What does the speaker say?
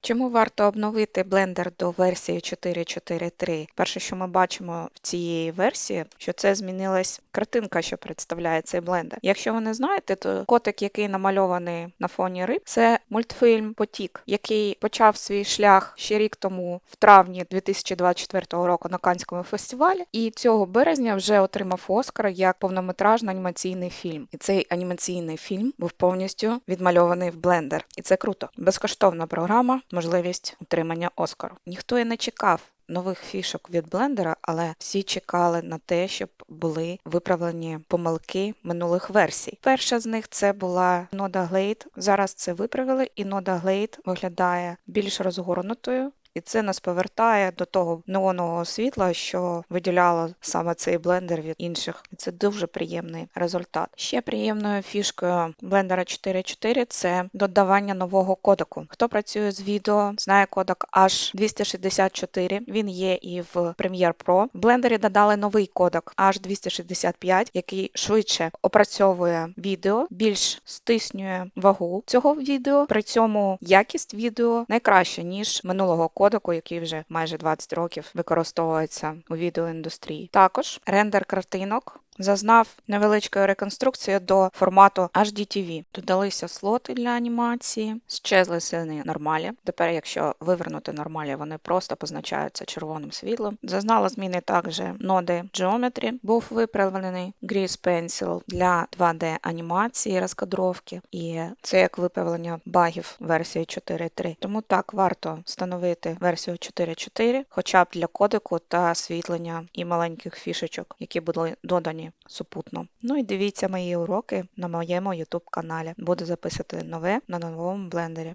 Чому варто обновити блендер до версії 4.4.3? Перше, що ми бачимо в цієї версії, що це змінилась картинка, що представляє цей блендер. Якщо ви не знаєте, то котик, який намальований на фоні риб, це мультфільм Потік, який почав свій шлях ще рік тому, в травні 2024 року на Канському фестивалі, і цього березня вже отримав Оскар як повнометражний анімаційний фільм. І цей анімаційний фільм був повністю відмальований в блендер. І це круто. Безкоштовна програма, можливість отримання Оскару. Ніхто і не чекав. Нових фішок від блендера, але всі чекали на те, щоб були виправлені помилки минулих версій. Перша з них це була Нода Glade. Зараз це виправили, і Нода Glade виглядає більш розгорнутою. І це нас повертає до того неонового світла, що виділяло саме цей блендер від інших. І це дуже приємний результат. Ще приємною фішкою блендера 4.4 це додавання нового кодеку. Хто працює з відео, знає кодек H264. Він є і в Premiere Pro. В блендері додали новий кодек H265, який швидше опрацьовує відео, більш стиснює вагу цього відео. При цьому якість відео найкраща ніж минулого кодеку, який вже майже 20 років використовується у відеоіндустрії. Також рендер картинок. Зазнав невеличкої реконструкції до формату HDTV. Додалися слоти для анімації, щезли сини нормалі. Тепер, якщо вивернути нормалі, вони просто позначаються червоним світлом. Зазнала зміни також ноди Geometry. Був виправлений Grease Pencil для 2D анімації, розкадровки, і це як виправлення багів версії 4.3. Тому так варто встановити версію 4.4, хоча б для кодеку та освітлення і маленьких фішечок, які були додані супутно. Ну і дивіться мої уроки на моєму YouTube каналі. Буду записувати нове на новому блендері.